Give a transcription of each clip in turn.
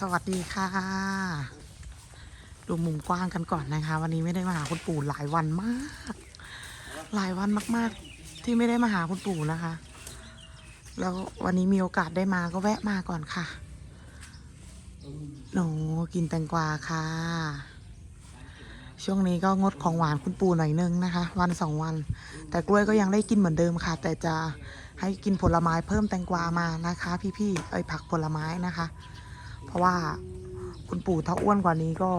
สวัสดีค่ะ ดูมุมกว้างกันก่อนนะคะ วันนี้ไม่ได้มาหาคุณปู่หลายวันมาก หลายวันมาก ๆ ที่ไม่ได้มาหาคุณปู่นะคะ แล้ววันนี้มีโอกาสได้มาก็แวะมาก่อนค่ะหนูกินแตงกวาค่ะ ช่วงนี้ก็งดของหวานคุณปู่หน่อยนึงนะคะ วันสองวัน แต่กล้วยก็ยังได้กินเหมือนเดิมค่ะ แต่จะให้กินผลไม้เพิ่มแตงกวามานะคะ พี่ๆเอ้ยผักผลไม้นะคะ ราะว่าคุณปู่ถ้าอ้วนกว่านี้ก็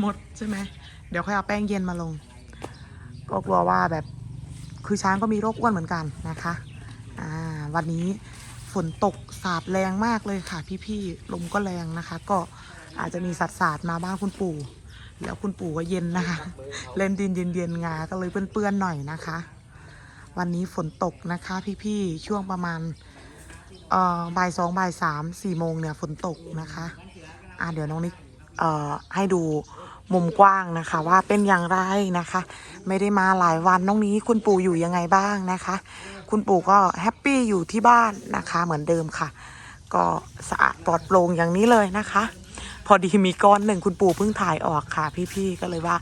หมดใช่ไหม เดี๋ยวค่อยเอาแป้งเย็นมาลง ก็กลัวว่าแบบคือช้างก็มีโรคอ้วนเหมือนกันนะคะอ่าวันนี้ฝนตกสาดแรงมากเลยค่ะ พี่ๆลมก็แรงนะคะ ก็อาจจะมีสัตว์สาดมาบ้านคุณปู่ แล้วคุณปู่ก็เย็นนะคะ เล่นดินเย็นๆงาก็เลยเปื้อนๆหน่อยนะคะ วันนี้ฝนตกนะคะ พี่ๆช่วงประมาณ เอ่อบ่ายสองบ่ายสามสี่โมงเนี่ยฝนตกนะคะ อ่าเดี๋ยวน้องนิกเอ่อให้ดูมุมกว้างนะคะ ว่าเป็นอย่างไรนะคะ ไม่ได้มาหลายวันน้องนี้คุณปู่อยู่ยังไงบ้างนะคะ คุณปู่ก็แฮปปี้อยู่ที่บ้านนะคะ เหมือนเดิมค่ะ ก็สะอาดปลอดโปร่งอย่างนี้เลยนะคะ พอดีมีก้อนหนึ่งคุณปู่เพิ่งถ่ายออกค่ะ พี่ๆก็เลยว่า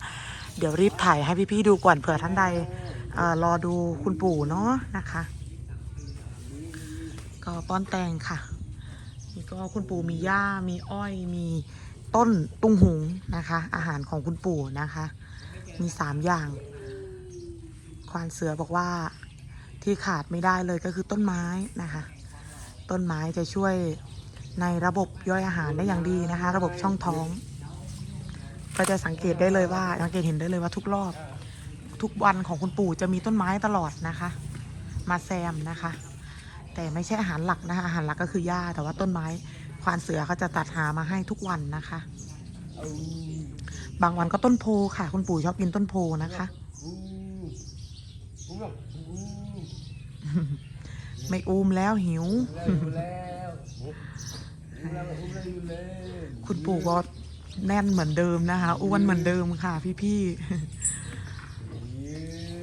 เดี๋ยวรีบถ่ายให้พี่ๆดูก่อนเผื่อท่านใดเออรอดูคุณปู่เนาะนะคะ ก็ป้อนแตงค่ะนี่ก็คุณปู่มีหญ้ามีอ้อยมีต้นตุ้งหุงนะคะ อาหารของคุณปู่นะคะ มีสามอย่าง ควานเสือบอกว่าที่ขาดไม่ได้เลยก็คือต้นไม้นะคะ ต้นไม้จะช่วยในระบบย่อยอาหารได้อย่างดีนะคะ ระบบช่องท้อง ก็จะสังเกตได้เลยว่าสังเกตเห็นได้เลยว่าทุกรอบ ทุกวันของคุณปู่จะมีต้นไม้ตลอดนะคะ มาแซมนะคะ แต่ไม่ใช่อาหารหลักนะคะอาหารหลักก็คือหญ้าแต่ว่าต้นไม้ควานเสือเขาจะตัดหามาให้ทุกวันนะคะ บางวันก็ต้นโพค่ะ คุณปู่ชอบกินต้นโพนะคะ ไม่อูมแล้วหิว คุณปู่ก็แน่นเหมือนเดิมนะคะอ้วนเหมือนเดิมค่ะพี่ๆ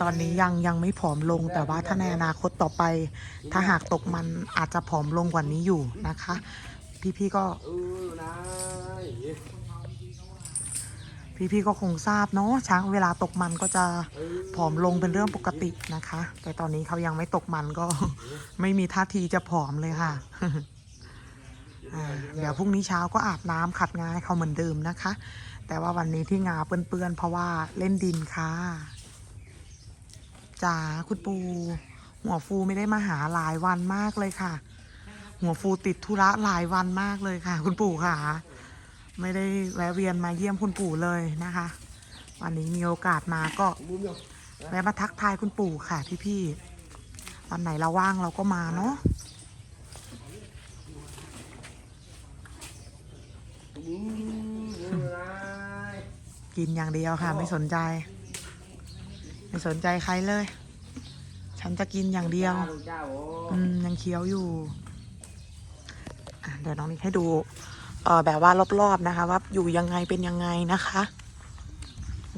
ตอนนี้ยังยังไม่ผอมลง แต่ว่าถ้าในอนาคตต่อไป ถ้าหากตกมันอาจจะผอมลงกว่านี้อยู่นะคะ พี่ๆก็พี่ๆก็คงทราบเนาะช้างเวลาตกมันก็จะผอมลงเป็นเรื่องปกตินะคะ แต่ตอนนี้เขายังไม่ตกมันก็ ไม่มีท่าทีจะผอมเลยค่ะเดี๋ยวพรุ่งนี้เช้าก็อาบน้ำขัดงาให้เขาเหมือนเดิมนะคะ แต่ว่าวันนี้ที่งาเปื้อนๆเพราะว่าเล่นดินค่ะ จ๋าคุณปู หัวฟูไม่ได้มาหาหลายวันมากเลยค่ะ หัวฟูติดธุระหลายวันมากเลยค่ะ คุณปู่ค่ะ ไม่ได้แวะเวียนมาเยี่ยมคุณปู่เลยนะคะ วันนี้มีโอกาสมาก็แวะมาทักทายคุณปู่ค่ะพี่ๆวันไหนเราว่างเราก็มาเนาะกินอย่างเดียวค่ะ ไม่สนใจ ไม่สนใจใครเลย ฉันจะกินอย่างเดียว อืมยังเคี้ยวอยู่อะเดี๋ยวน้องนิกให้ดูเออแบบว่ารอบๆนะคะ ว่าอยู่ยังไงเป็นยังไงนะคะ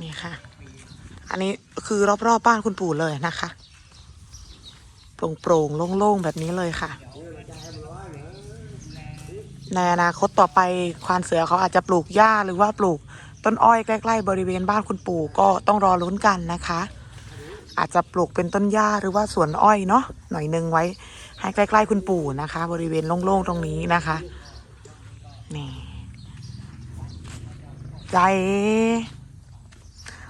นี่ค่ะ อันนี้คือรอบๆบ้านคุณปู่เลยนะคะโปร่งๆโล่งๆแบบนี้เลยค่ะ ในอนาคตต่อไปควานเสือเขาอาจจะปลูกหญ้าหรือว่าปลูกต้นอ้อยใกล้ ๆ บริเวณบ้านคุณปู่ก็ต้องรอลุ้นกันนะคะ อาจจะปลูกเป็นต้นหญ้าหรือว่าสวนอ้อยเนาะหน่อยหนึงไว้ ให้ใกล้ๆคุณปู่นะคะ บริเวณโล่งๆตรงนี้นะคะนี่ใจ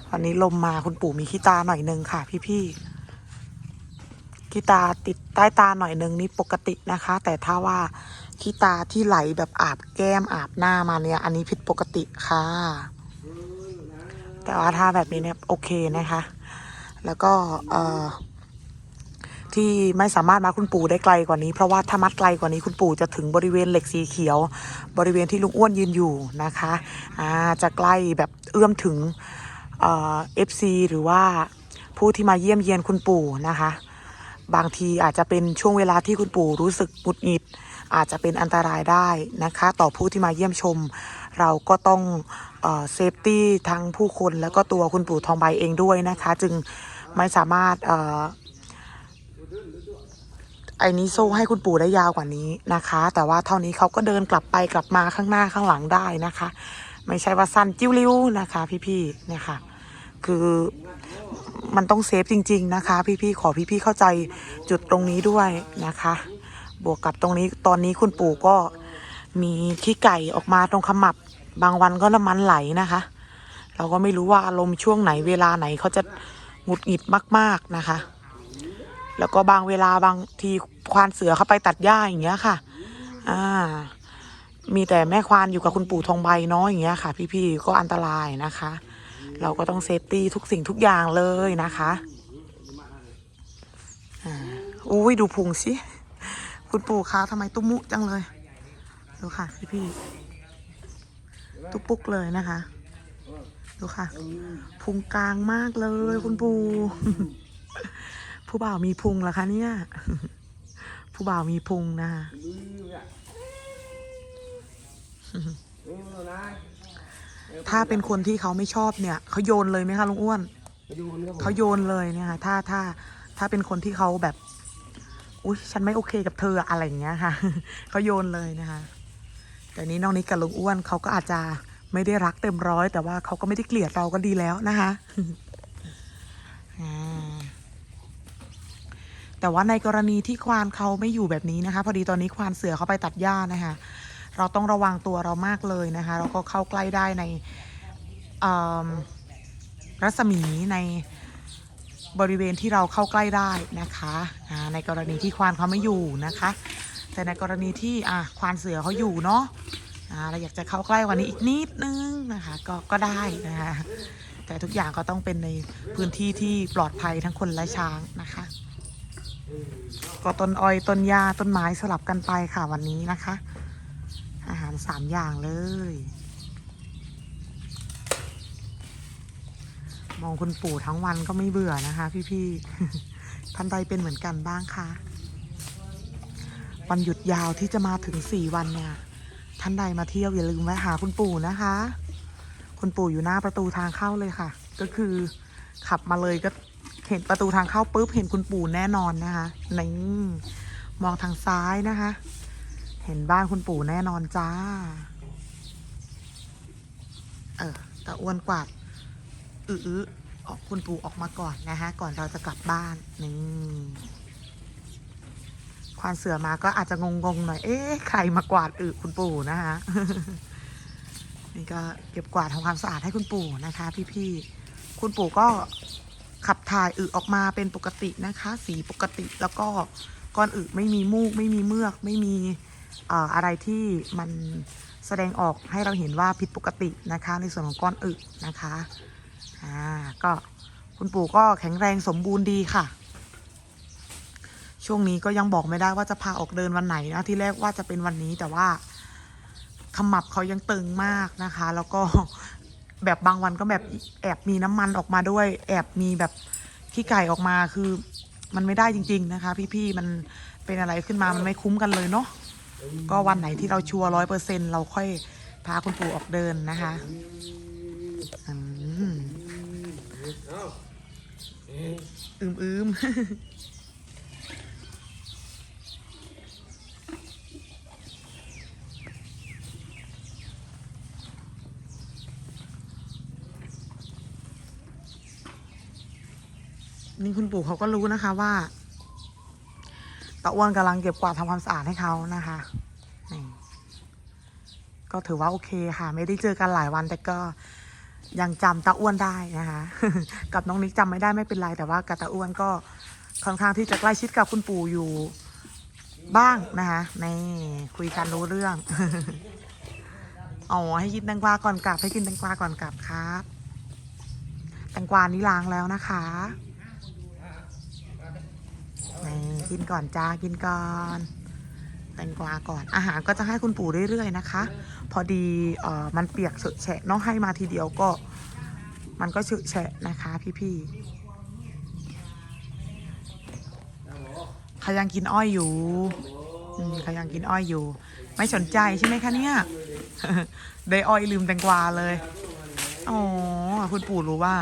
วันนี้ลมมาคุณปู่มีขี้ตาหน่อยหนึงค่ะ พี่ๆขี้ตาติดใต้ตาหน่อยหนึงนี่ปกตินะคะ แต่ถ้าว่าขี้ตาที่ไหลแบบอาบแก้มอาบหน้ามาเนี่ย อันนี้ผิดปกติค่ะ แต่ว่าถ้าแบบนี้เนี่ยโอเคนะคะ แล้วก็ที่ไม่สามารถมาคุณปู่ได้ไกลกว่านี้ เพราะว่าถ้ามัดไกลกว่านี้คุณปู่จะถึงบริเวณเหล็กสีเขียว บริเวณที่ลุงอ้วนยืนอยู่นะคะจะใกล้แบบเอื้อมถึงเอ่อฟซีหรือว่าผู้ที่มาเยี่ยมเยียนคุณปู่นะคะ บางทีอาจจะเป็นช่วงเวลาที่คุณปู่รู้สึกหงุดหงิด อาจจะเป็นอันตรายได้นะคะ ต่อผู้ที่มาเยี่ยมชม เราก็ต้องเซฟตี้ทั้งผู้คนแล้วก็ตัวคุณปู่ทองใบเองด้วยนะคะ จึง ไม่สามารถเอ่อไอ้นี้โซ่ให้คุณปู่ได้ยาวกว่านี้นะคะ แต่ว่าเท่านี้เขาก็เดินกลับไปกลับมาข้างหน้าข้างหลังได้นะคะ ไม่ใช่ว่าสั้นจิ้วลิ้วนะคะ พี่ๆเนี่ยค่ะ คือมันต้องเซฟจริง ๆนะคะ พี่ๆขอพี่ๆเข้าใจจุดตรงนี้ด้วยนะคะ บวกกับตรงนี้ตอนนี้คุณปู่ก็มีขี้ไก่ออกมาตรงขมับบางวันก็น้ำมันไหลนะคะ เราก็ไม่รู้ว่าอารมณ์ช่วงไหนเวลาไหนเขาจะ หงุดหงิดมาก ๆนะคะ แล้วก็บางเวลาบางทีควานเสือเข้าไปตัดหญ้าอย่างเงี้ยค่ะ อ่า มีแต่แม่ควานอยู่กับคุณปู่ทองใบเนาะอย่างเงี้ยค่ะ พี่ๆก็อันตรายนะคะ เราก็ต้องเซฟตี้ทุกสิ่งทุกอย่างเลยนะคะอ่าอุ้ยดูพุงสิ คุณปู่คะทำไมตุ้มุจังเลย ดูค่ะ พี่ๆตุ๊กปุ๊กเลยนะคะ ดูค่ะ พุงกลางมากเลยคุณปู่ผู้บ่าวมีพุงเหรอคะเนี่ย ผู้บ่าวมีพุงนะคะถ้าเป็นคนที่เขาไม่ชอบเนี่ย เขาโยนเลยไหมคะลุงอ้วน เขาโยนเลยเนี่ยค่ะ ถ้าถ้าถ้าเป็นคนที่เขาแบบ อุ้ยฉันไม่โอเคกับเธออะไรอย่างเงี้ยค่ะ เขาโยนเลยนะคะ แต่นี้น้องนิกกับลุงอ้วนเขาก็อาจจะ ไม่ได้รักเต็มร้อย แต่ว่าเขาก็ไม่ได้เกลียดเราก็ดีแล้วนะคะแต่ว่าในกรณีที่ควานเขาไม่อยู่แบบนี้นะคะ พอดีตอนนี้ควานเสือเขาไปตัดหญ้านะคะ เราต้องระวังตัวเรามากเลยนะคะ เราก็เข้าใกล้ได้ในรัศมีในบริเวณที่เราเข้าใกล้ได้นะคะในกรณีที่ควานเขาไม่อยู่นะคะ แต่ในกรณีที่อะควานเสือเขาอยู่เนาะ เราอยากจะเข้าใกล้กว่านี้อีกนิดนึงนะคะ ก็ก็ได้นะคะ แต่ทุกอย่างก็ต้องเป็นในพื้นที่ที่ปลอดภัยทั้งคนและช้างนะคะ ก็ต้นอ้อยต้นหญ้าต้นไม้สลับกันไปค่ะวันนี้นะคะ อาหารสามอย่างเลยมองคุณปู่ทั้งวันก็ไม่เบื่อนะคะ พี่ๆท่านใดเป็นเหมือนกันบ้างคะ วันหยุดยาวที่จะมาถึงสี่วันเนี่ย ท่านใดมาเที่ยวอย่าลืมแวะหาคุณปู่นะคะ คุณปู่อยู่หน้าประตูทางเข้าเลยค่ะ ก็คือขับมาเลยก็เห็นประตูทางเข้าปุ๊บเห็นคุณปู่แน่นอนนะคะนี่มองทางซ้ายนะคะ เห็นบ้านคุณปู่แน่นอนจ้า เออตาอ้วนกวาดอื้อออกคุณปู่ออกมาก่อนนะคะก่อนเราจะกลับบ้านนี่ ควานเสือมาก็อาจจะงงๆหน่อย เอ๊ะ ใครมากวาดอึคุณปู่นะคะนี่ก็เก็บกวาดทำความสะอาดให้คุณปู่นะคะ พี่ๆ คุณปู่ก็ขับถ่ายอึออกมาเป็นปกตินะคะ สีปกติแล้วก็ก้อนอึไม่มีมูก ไม่มีเมือก ไม่มีอะไรที่มันแสดงออกให้เราเห็นว่าผิดปกตินะคะ ในส่วนของก้อนอึนะคะอ่าก็คุณปู่ก็แข็งแรงสมบูรณ์ดีค่ะ ช่วงนี้ก็ยังบอกไม่ได้ว่าจะพาออกเดินวันไหนนะที่แรกว่าจะเป็นวันนี้แต่ว่าขมับเขายังตึงมากนะคะ แล้วก็แบบบางวันก็แบบแอบมีน้ำมันออกมาด้วย แอบมีแบบขี้ไก่ออกมาคือมันไม่ได้จริง ๆนะคะ พี่ๆมันเป็นอะไรขึ้นมามันไม่คุ้มกันเลยเนาะก็วันไหนที่เราชัวร้อยเปอร์เซ็นเราค่อยพาคุณปู่ออกเดินนะคะอืมอืม นี่คุณปู่เขาก็รู้นะคะว่าตาอ้วนกำลังเก็บกวาดทำความสะอาดให้เขานะคะนี่ก็ถือว่าโอเคค่ะ ไม่ได้เจอกันหลายวัน แต่ก็ยังจำตาอ้วนได้นะคะ กับน้องนิกจำไม่ได้ไม่เป็นไร แต่ว่ากับตาอ้วนก็ค่อนข้างที่จะใกล้ชิดกับคุณปู่อยู่บ้างนะคะนี่คุยกันรู้เรื่องอ๋อให้กินแตงกวาก่อนกลับให้กินแตงกวาก่อนกลับครับแตงกวานี้ล้างแล้วนะคะ นี่กินก่อนจ้ากินก่อนแตงกวาก่อนอาหารก็จะให้คุณปู่เรื่อยๆนะคะ พอดีเอ่อมันเปียกเฉะแฉะเน้องให้มาทีเดียวก็ มันก็เฉะแฉะนะคะ พี่ๆเขายังกินอ้อยอยู่อืมเขายังกินอ้อยอยู่ ไม่สนใจใช่ไหมคะเนี่ยได้อ้อยลืมแตงกวาเลยอ๋อคุณปู่รู้ว่า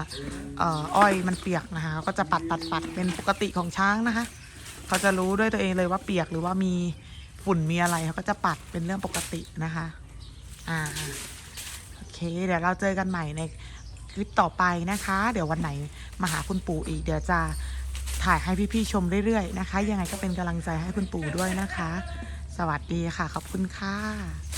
อ้อยมันเปียกนะคะก็จะปัดปัดปัดเป็นปกติของช้างนะคะ เขาจะรู้ด้วยตัวเองเลยว่าเปียกหรือว่ามีฝุ่นมีอะไรเขาก็จะปัดเป็นเรื่องปกตินะคะอ่าโอเค เดี๋ยวเราเจอกันใหม่ในคลิปต่อไปนะคะ เดี๋ยววันไหนมาหาคุณปู่อีก เดี๋ยวจะถ่ายให้พี่ๆชมเรื่อยๆนะคะ ยังไงก็เป็นกำลังใจให้คุณปู่ด้วยนะคะ สวัสดีค่ะ ขอบคุณค่ะ